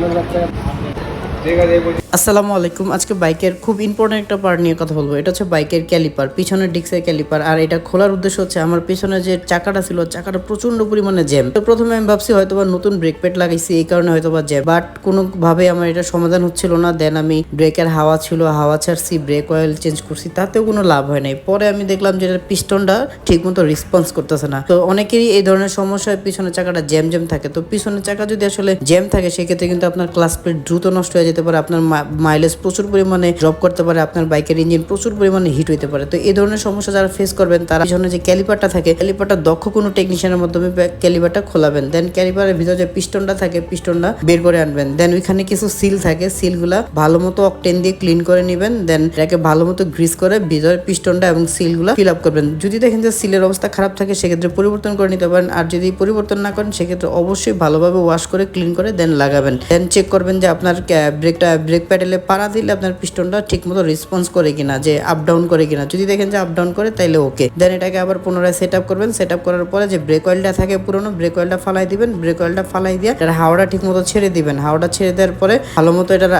বাচ্চা আসসালামু আলাইকুম। আজকে বাইকের খুব ইম্পর্টেন্ট একটা পার্ট নিয়ে কথা বলব। এটা হচ্ছে বাইকের ক্যালিপার পিছনের ডিক্সের ক্যালিপার আর এটা খোলার উদ্দেশ্য হচ্ছে আমার পিছনে যে চাকাটা ছিল, চাকাটা প্রচণ্ড পরিমাণে জ্যাম তো প্রথমে আমি ভাবছি হয়তো বা নতুন ব্রেক প্যাড লাগাইছি, এই কারণে হয়তো বা জ্যাম বাট কোনোভাবে আমার এটা সমাধান হচ্ছিল না। দেন আমি ব্রেকের হাওয়া ছিল, হাওয়া ছাড়ছি ব্রেক অয়েল চেঞ্জ করছি, তাতেও কোনো লাভ হয় নাই। পরে আমি দেখলাম যে এটা পিস্টনটা ঠিক মতো রেসপন্স করতেছে না। তো অনেকেরই এই ধরনের সমস্যায় পিছনের চাকাটা জ্যাম জ্যাম থাকে। তো পিছনের চাকা যদি আসলে জ্যাম থাকে, সেক্ষেত্রে কিন্তু আপনার ক্লাস প্লেট দ্রুত নষ্ট হয়ে যেতে পারে, আপনার মাইলেজ প্রচুর পরিমাণে ড্রপ করতে পারে, আপনার বাইকের ইঞ্জিন প্রচুর পরিমাণে হিট হইতে পারে। তো এই ধরনের সমস্যা যারা ফেস করবেন, তারা পিছনে যে ক্যালিপারটা থাকে ক্যালিপারটা দক্ষ কোনো টেকনিশিয়ানের মাধ্যমে ক্যালিপারটা খোলাবেন। দেন ক্যালিপারের ভিতরে যে পিস্টনটা থাকে পিস্টনটা বের করে আনবেন। দেন ওইখানে কিছু সিল থাকে সিলগুলা ভালো মতো অকটেন দিয়ে ক্লিন করে নেবেন দেন এটাকে ভালো মতো গ্রিস করে ভিতরে পিস্টনটা এবং সিলগুলা ফিল আপ করবেন। যদি দেখেন যে সিলের অবস্থা খারাপ থাকে, সেক্ষেত্রে পরিবর্তন করে নিতে পারেন। আর যদি পরিবর্তন না করেন, সেক্ষেত্রে অবশ্যই ভালোভাবে ওয়াশ করে ক্লিন করে দেন লাগাবেন। দেন চেক করবেন যে আপনার ব্রেকটা, ব্রেক প্যাডেলে পাড়া দিলে আপনার পিস্টনটা ঠিক মতো রেসপন্স করে কিনা, যে আপ ডাউন করে কিনা। যদি দেখেন যে আপ ডাউন করে, তাইলে ওকে দেন এটাকে আবার পুনরায় সেট আপ করবেন। সেট আপ করার পরে যে ব্রেক অয়েলটা থাকে পুরনো ব্রেক অয়েলটা ফালাই দিবেন। ব্রেক অয়েলটা ফালাই দিয়ে এটার হাওয়াটা ঠিক মতো ছেড়ে দিবেন। হাওয়াটা ছেড়ে দেওয়ার পরে ভালো মতো এটার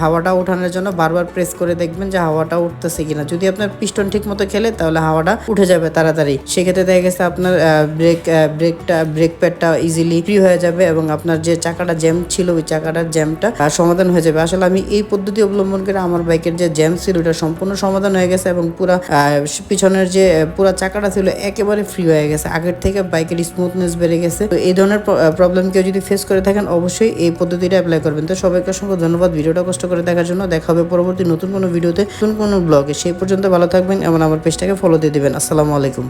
হাওয়াটা ওঠানোর জন্য বারবার প্রেস করে দেখবেন যে হাওয়াটা উঠতেছে কিনা। যদি আপনার পিস্টন ঠিক মতো খেলে, তাহলে হাওয়াটা উঠে যাবে তাড়াতাড়ি। সেক্ষেত্রে দেখা গেছে আপনার ব্রেক ব্রেকটা ব্রেক প্যাডটা ইজিলি ফ্রি হয়ে যাবে এবং আপনার যে চাকাটা জ্যাম ছিল, ওই চাকাটার জ্যামটা সমাধান হয়ে যাবে। আসলে আমি এই পদ্ধতি অবলম্বন করে আমার বাইকের যে জ্যাম ছিল ওটা সম্পূর্ণ সমাধান হয়ে গেছে এবং পুরা পিছনের যে পুরা চাকাটা ছিল একেবারে ফ্রি হয়ে গেছে। আগের থেকে বাইকের স্মুথনেস বেড়ে গেছে। তো এই ধরনের প্রবলেম কেউ যদি ফেস করে থাকেন, অবশ্যই এই পদ্ধতিটা অ্যাপ্লাই করবেন। তো সবাইকে অসংখ্য ধন্যবাদ ভিডিওটা কষ্ট করে দেখার জন্য। দেখা হবে পরবর্তী নতুন কোনো ভিডিওতে, নতুন কোনো ব্লগে সেই পর্যন্ত ভালো থাকবেন এবং আমার পেজটাকে ফলো দিয়ে দিবেন। আসসালামু আলাইকুম।